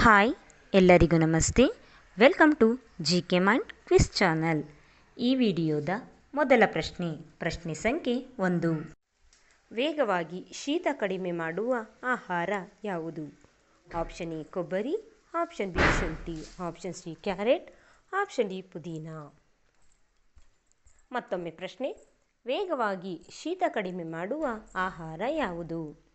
Hi, ಎಲ್ಲರಿಗೂ ನಮಸ್ತೆ. Welcome to G K mind quiz channel ಈ ವಿಡಿಯೋದ ಮೊದಲ ಪ್ರಶ್ನೆ ಪ್ರಶ್ನೆ ಸಂಖ್ಯೆ ಒಂದು. ವೇಗವಾಗಿ ಶೀತ ಕಡಿಮೆ ಮಾಡುವ ಆಹಾರ ಯಾವುದು? ಆಪ್ಷನ್ ಎ, ಕೊಬ್ಬರಿ, ಆಪ್ಷನ್ ಬಿ, ಶುಂಠಿ, option C, carrot, option D, ಪುದೀನ. ಮತ್ತೊಮ್ಮೆ ಪ್ರಶ್ನೆ, ವೇಗವಾಗಿ ಶೀತ ಕಡಿಮೆ ಮಾಡುವ ಆಹಾರ ಯಾವುದು?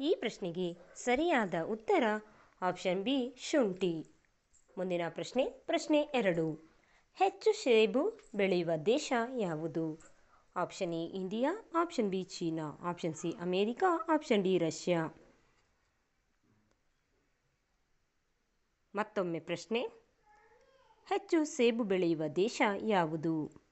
ಈ ಪ್ರಶ್ನೆಗೆ ಸರಿಯಾದ ಉತ್ತರ ಆಪ್ಷನ್ ಬಿ ಶುಂಠಿ. ಮುಂದಿನ ಪ್ರಶ್ನೆ ಪ್ರಶ್ನೆ ಎರಡು. ಹೆಚ್ಚು ಸೇಬು ಬೆಳೆಯುವ ದೇಶ ಯಾವುದು? Option A, India. Option B, China. Option C, America. Option D, Russia. ಮತ್ತೊಮ್ಮೆ ಪ್ರಶ್ನೆ, ಹೆಚ್ಚು ಸೇಬು ಬೆಳೆಯುವ ದೇಶ ಯಾವುದು?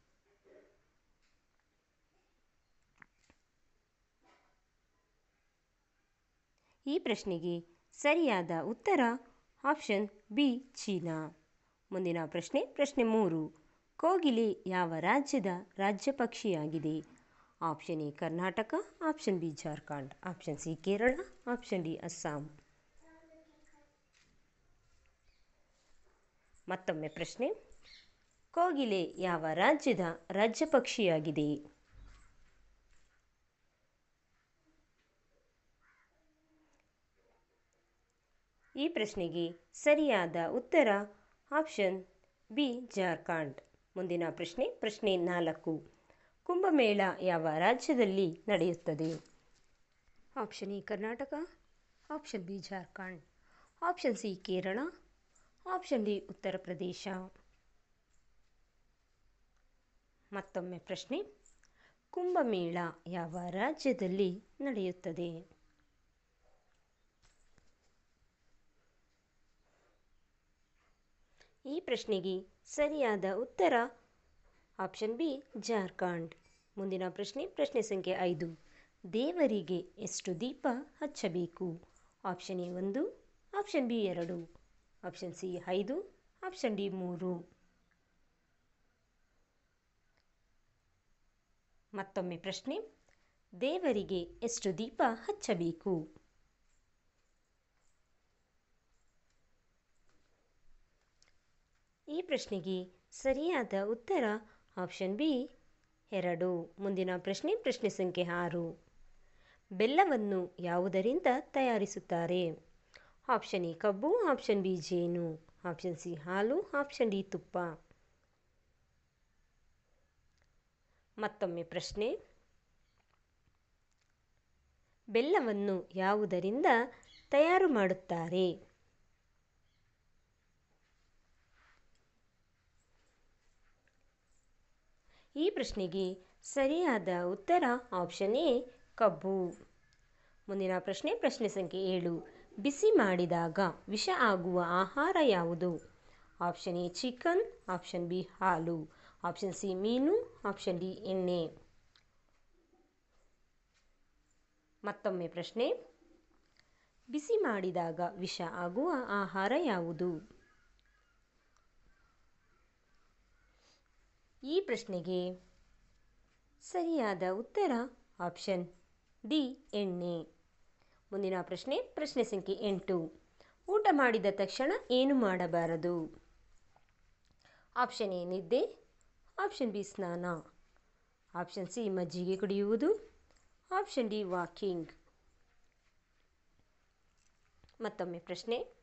ಈ ಪ್ರಶ್ನೆಗೆ ಸರಿಯಾದ ಉತ್ತರ ಆಪ್ಷನ್ ಬಿ, ಚೀನಾ. ಮುಂದಿನ ಪ್ರಶ್ನೆ ಪ್ರಶ್ನೆ ಮೂರು. ಕೋಗಿಲೆ ಯಾವ ರಾಜ್ಯದ ರಾಜ್ಯ ಪಕ್ಷಿಯಾಗಿದೆ? Option A, Karnataka, option B, Jharkhand, option C, Kerala, option D, Assam. ಮತ್ತೊಮ್ಮೆ ಪ್ರಶ್ನೆ. ಕೋಗಿಲೆ ಯಾವ ರಾಜ್ಯದ ರಾಜ್ಯ ಪಕ್ಷಿಯಾಗಿದೆ? ಈ ಪ್ರಶ್ನೆಗೆ ಸರಿಯಾದ ಉತ್ತರ ಆಪ್ಷನ್ ಬಿ, ಜಾರ್ಖಂಡ್. ಮುಂದಿನ ಪ್ರಶ್ನೆ ಪ್ರಶ್ನೆ ನಾಲ್ಕು. ಕುಂಭಮೇಳ ಯಾವ ರಾಜ್ಯದಲ್ಲಿ ನಡೆಯುತ್ತದೆ? Option A, Karnataka. Option B, Jharkhand. Option C, Kerala. Option D, Uttar Pradesh. ಮತ್ತೊಮ್ಮೆ ಪ್ರಶ್ನೆ, ಕುಂಭಮೇಳ ಯಾವ ರಾಜ್ಯದಲ್ಲಿ ನಡೆಯುತ್ತದೆ? ಈ ಪ್ರಶ್ನೆಗೆ ಸರಿಯಾದ ಉತ್ತರ ಆಪ್ಷನ್ ಬಿ ಜಾರ್ಖಂಡ್. ಮುಂದಿನ ಪ್ರಶ್ನೆ ಪ್ರಶ್ನೆ ಸಂಖ್ಯೆ ಐದು. ದೇವರಿಗೆ ಎಷ್ಟು ದೀಪ ಹಚ್ಚಬೇಕು? ಆಪ್ಷನ್ ಎ ಒಂದು, ಆಪ್ಷನ್ ಬಿ ಎರಡು, ಆಪ್ಷನ್ ಸಿ ಐದು, ಆಪ್ಷನ್ ಡಿ ಮೂರು. ಮತ್ತೊಮ್ಮೆ ಪ್ರಶ್ನೆ, ದೇವರಿಗೆ ಎಷ್ಟು ದೀಪ ಹಚ್ಚಬೇಕು? ಈ ಪ್ರಶ್ನೆಗೆ ಸರಿಯಾದ ಉತ್ತರ ಆಪ್ಷನ್ ಬಿ ಎರಡು. ಮುಂದಿನ ಪ್ರಶ್ನೆ ಪ್ರಶ್ನೆ ಸಂಖ್ಯೆ ಆರು. ಬೆಲ್ಲವನ್ನು ಯಾವುದರಿಂದ ತಯಾರಿಸುತ್ತಾರೆ? ಆಪ್ಷನ್ ಎ ಕಬ್ಬು ಆಪ್ಷನ್ ಬಿ ಜೇನು ಆಪ್ಷನ್ ಸಿ ಹಾಲು ಆಪ್ಷನ್ ಡಿ ತುಪ್ಪ. ಮತ್ತೊಮ್ಮೆ ಪ್ರಶ್ನೆ. ಬೆಲ್ಲವನ್ನು ಯಾವುದರಿಂದ ತಯಾರು ಮಾಡುತ್ತಾರೆ? ಈ ಪ್ರಶ್ನೆಗೆ ಸರಿಯಾದ ಉತ್ತರ ಆಪ್ಷನ್ ಎ, ಕಬ್ಬು. ಮುಂದಿನ ಪ್ರಶ್ನೆ ಪ್ರಶ್ನೆ ಸಂಖ್ಯೆ ಏಳು. ಬಿಸಿ ಮಾಡಿದಾಗ ವಿಷ ಆಗುವ ಆಹಾರ ಯಾವುದು? Option A chicken option B, ಹಾಲು. ಆಪ್ಷನ್ ಸಿ, ಮೀನು ಆಪ್ಷನ್ ಡಿ, ಎಣ್ಣೆ. ಮತ್ತೊಮ್ಮೆ ಪ್ರಶ್ನೆ. ಬಿಸಿ ಮಾಡಿದಾಗ ವಿಷ ಆಗುವ ಆಹಾರ ಯಾವುದು? ಈ ಪ್ರಶ್ನೆಗೆ ಸರಿಯಾದ ಉತ್ತರ ಆಪ್ಷನ್ ಡಿ ಎಣ್ಣೆ. ಮುಂದಿನ ಪ್ರಶ್ನೆ ಪ್ರಶ್ನೆ ಸಂಖ್ಯೆ ಎಂಟು. ಊಟ ಮಾಡಿದ ತಕ್ಷಣ ಏನು ಮಾಡಬಾರದು? ಆಪ್ಷನ್ ಎ ನಿದ್ದೆ. ಆಪ್ಷನ್ ಬಿ ಸ್ನಾನ. ಆಪ್ಷನ್ ಸಿ ಮಜ್ಜಿಗೆ ಕುಡಿಯುವುದು. ಆಪ್ಷನ್ ಡಿ ವಾಕಿಂಗ್ ಮತ್ತೊಮ್ಮೆ ಪ್ರಶ್ನೆ,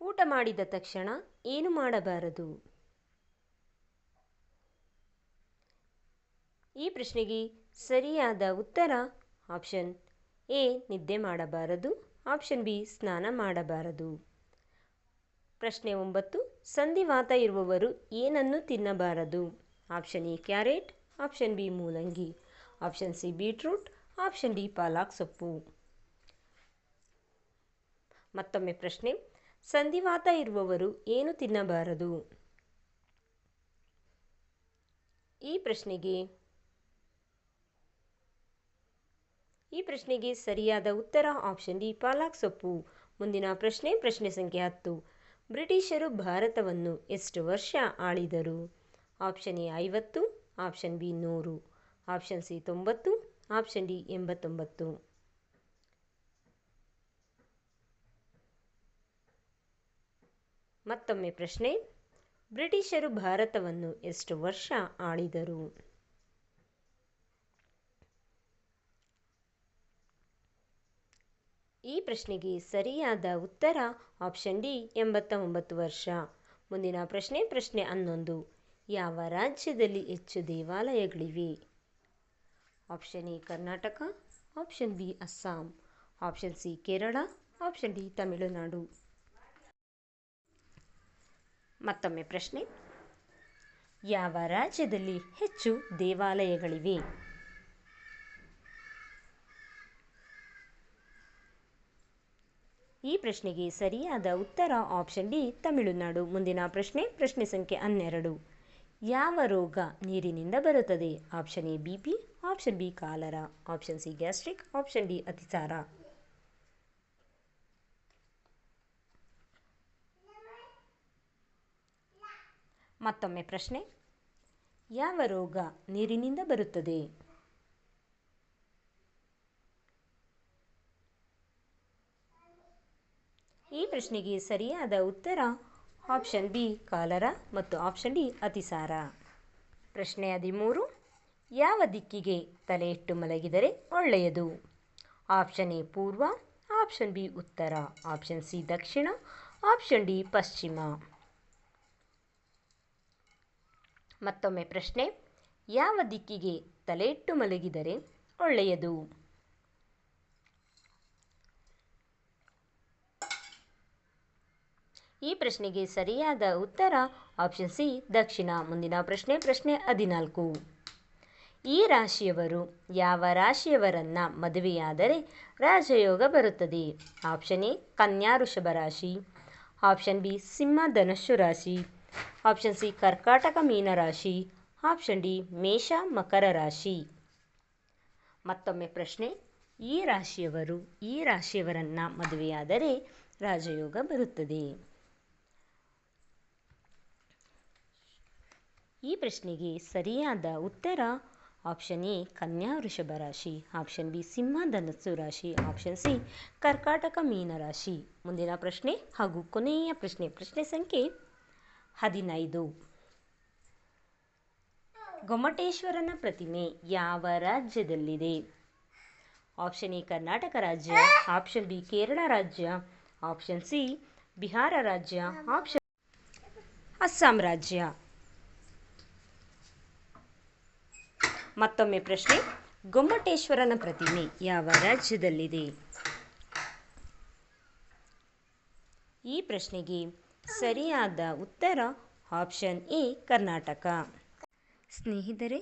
ಊಟ ಮಾಡಿದ ತಕ್ಷಣ ಏನು ಮಾಡಬಾರದು? ಈ ಪ್ರಶ್ನೆಗೆ ಸರಿಯಾದ ಉತ್ತರ ಆಪ್ಷನ್ ಎ, ನಿದ್ದೆ ಮಾಡಬಾರದು. ಆಪ್ಷನ್ ಬಿ, ಸ್ನಾನ ಮಾಡಬಾರದು. ಪ್ರಶ್ನೆ ಒಂಬತ್ತು, ಸಂಧಿವಾತ ಇರುವವರು ಏನನ್ನು ತಿನ್ನಬಾರದು? Option A, carrot. Option B, ಮೂಲಂಗಿ. Option C, beetroot. Option D, palak ಸೊಪ್ಪು. ಮತ್ತೊಮ್ಮೆ ಪ್ರಶ್ನೆ, ಸಂಧಿವಾತ ಇರುವವರು ಏನು ತಿನ್ನಬಾರದು? ಈ ಪ್ರಶ್ನೆಗೆ ಈ ಪ್ರಶ್ನೆಗೆ ಸರಿಯಾದ ಉತ್ತರ ಆಪ್ಷನ್ ಡಿ ಪಾಲಕ್ ಸೊಪ್ಪು. ಮುಂದಿನ ಪ್ರಶ್ನೆ ಪ್ರಶ್ನೆ ಸಂಖ್ಯೆ ಹತ್ತು. ಬ್ರಿಟಿಷರು ಭಾರತವನ್ನು ಎಷ್ಟು ವರ್ಷ ಆಳಿದರು? ಆಪ್ಷನ್ ಎ ಐವತ್ತು, ಆಪ್ಷನ್ ಬಿ ನೂರು, ಆಪ್ಷನ್ ಸಿ ತೊಂಬತ್ತು, ಆಪ್ಷನ್ ಡಿ ಎಂಬತ್ತೊಂಬತ್ತು. ಮತ್ತೊಮ್ಮೆ ಪ್ರಶ್ನೆ, ಬ್ರಿಟಿಷರು ಭಾರತವನ್ನು ಎಷ್ಟು ವರ್ಷ ಆಳಿದರು? ಈ ಪ್ರಶ್ನೆಗೆ ಸರಿಯಾದ ಉತ್ತರ ಆಪ್ಷನ್ ಡಿ ಎಂಬತ್ತ ಒಂಬತ್ತು ವರ್ಷ. ಮುಂದಿನ ಪ್ರಶ್ನೆ ಪ್ರಶ್ನೆ ಹನ್ನೊಂದು. ಯಾವ ರಾಜ್ಯದಲ್ಲಿ ಹೆಚ್ಚು ದೇವಾಲಯಗಳಿವೆ? Option A, Karnataka option B, Assam. Option C, Kerala option D, Tamil Nadu. ಮತ್ತೊಮ್ಮೆ ಪ್ರಶ್ನೆ. ಯಾವ ರಾಜ್ಯದಲ್ಲಿ ಹೆಚ್ಚು ದೇವಾಲಯಗಳಿವೆ? ಈ ಪ್ರಶ್ನೆಗೆ ಸರಿಯಾದ ಉತ್ತರ ಆಪ್ಷನ್ ಡಿ ತಮಿಳುನಾಡು. ಮುಂದಿನ ಪ್ರಶ್ನೆ ಪ್ರಶ್ನೆ ಸಂಖ್ಯೆ ಹನ್ನೆರಡು. ಯಾವ ರೋಗ ನೀರಿನಿಂದ ಬರುತ್ತದೆ? Option A B P option B cholera option C gastric option D ಅತಿಸಾರ. ಮತ್ತೊಮ್ಮೆ ಪ್ರಶ್ನೆ, ಯಾವ ರೋಗ ನೀರಿನಿಂದ ಬರುತ್ತದೆ ಈ ಪ್ರಶ್ನೆಗೆ ಸರಿಯಾದ ಉತ್ತರ ಆಪ್ಷನ್ ಬಿ ಕಾಲರ ಮತ್ತು ಆಪ್ಷನ್ ಡಿ ಅತಿಸಾರ. ಪ್ರಶ್ನೆ ಹದಿಮೂರು, ಯಾವ ದಿಕ್ಕಿಗೆ ತಲೆ ಇಟ್ಟು ಮಲಗಿದರೆ ಒಳ್ಳೆಯದು? ಆಪ್ಷನ್ ಎ ಪೂರ್ವ, ಆಪ್ಷನ್ ಬಿ ಉತ್ತರ, ಆಪ್ಷನ್ ಸಿ ದಕ್ಷಿಣ, ಆಪ್ಷನ್ ಡಿ ಪಶ್ಚಿಮ. ಮತ್ತೊಮ್ಮೆ ಪ್ರಶ್ನೆ, ಯಾವ ದಿಕ್ಕಿಗೆ ತಲೆ ಇಟ್ಟು ಮಲಗಿದರೆ ಒಳ್ಳೆಯದು? ಈ ಪ್ರಶ್ನೆಗೆ ಸರಿಯಾದ ಉತ್ತರ ಆಪ್ಷನ್ ಸಿ ದಕ್ಷಿಣ. ಮುಂದಿನ ಪ್ರಶ್ನೆ ಪ್ರಶ್ನೆ ಹದಿನಾಲ್ಕು. ಈ ರಾಶಿಯವರು ಯಾವ ರಾಶಿಯವರನ್ನ ಮದುವೆಯಾದರೆ ರಾಜಯೋಗ ಬರುತ್ತದೆ? ಆಪ್ಷನ್ ಎ ಕನ್ಯಾ ಋಷಭ ರಾಶಿ. ಆಪ್ಷನ್ ಬಿ ಸಿಂಹ ಧನುಸ್ಸು ರಾಶಿ. ಆಪ್ಷನ್ ಸಿ ಕರ್ಕಾಟಕ ಮೀನ ರಾಶಿ. ಆಪ್ಷನ್ ಡಿ ಮೇಷ ಮಕರ ರಾಶಿ. ಮತ್ತೊಮ್ಮೆ ಪ್ರಶ್ನೆ, ಈ ರಾಶಿಯವರು ಈ ರಾಶಿಯವರನ್ನ ಮದುವೆಯಾದರೆ ರಾಜಯೋಗ ಬರುತ್ತದೆ? ಈ ಪ್ರಶ್ನೆಗೆ ಸರಿಯಾದ ಉತ್ತರ ಆಪ್ಷನ್ ಎ ಕನ್ಯಾ ವೃಷಭ ರಾಶಿ ಆಪ್ಷನ್ ಬಿ ಸಿಂಹ ಧನಸ್ಸು ರಾಶಿ ಆಪ್ಷನ್ ಸಿ ಕರ್ಕಾಟಕ ಮೀನ ರಾಶಿ. ಮುಂದಿನ ಪ್ರಶ್ನೆ ಹಾಗೂ ಕೊನೆಯ ಪ್ರಶ್ನೆ ಪ್ರಶ್ನೆ ಸಂಖ್ಯೆ ಹದಿನೈದು. ಗೊಮ್ಮಟೇಶ್ವರನ ಪ್ರತಿಮೆ ಯಾವ ರಾಜ್ಯದಲ್ಲಿದೆ? ಆಪ್ಷನ್ ಎ ಕರ್ನಾಟಕ ರಾಜ್ಯ ಆಪ್ಷನ್ ಬಿ ಕೇರಳ ರಾಜ್ಯ ಆಪ್ಷನ್ ಸಿ ಬಿಹಾರ ರಾಜ್ಯ ಆಪ್ಷನ್ ಅಸ್ಸಾಂ ರಾಜ್ಯ. ಮತ್ತೊಮ್ಮೆ ಪ್ರಶ್ನೆ. ಗೊಮ್ಮಟೇಶ್ವರನ ಪ್ರತಿಮೆ ಯಾವ ರಾಜ್ಯದಲ್ಲಿದೆ? ಈ ಪ್ರಶ್ನೆಗೆ ಸರಿಯಾದ ಉತ್ತರ ಆಪ್ಷನ್ ಎ, ಕರ್ನಾಟಕ. ಸ್ನೇಹಿತರೆ,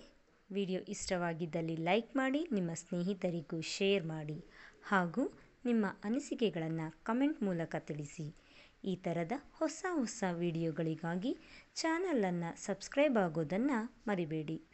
ವಿಡಿಯೋ ಇಷ್ಟವಾಗಿದ್ದಲ್ಲಿ ಲೈಕ್ ಮಾಡಿ, ನಿಮ್ಮ ಸ್ನೇಹಿತರಿಗೂ ಶೇರ್ ಮಾಡಿ ಹಾಗೂ ನಿಮ್ಮ ಅನಿಸಿಕೆಗಳನ್ನು ಕಮೆಂಟ್ ಮೂಲಕ ತಿಳಿಸಿ. ಈ ಥರದ ಹೊಸ ಹೊಸ ವಿಡಿಯೋಗಳಿಗಾಗಿ ಚಾನಲನ್ನು ಸಬ್ಸ್ಕ್ರೈಬ್ ಆಗೋದನ್ನು ಮರಿಬೇಡಿ.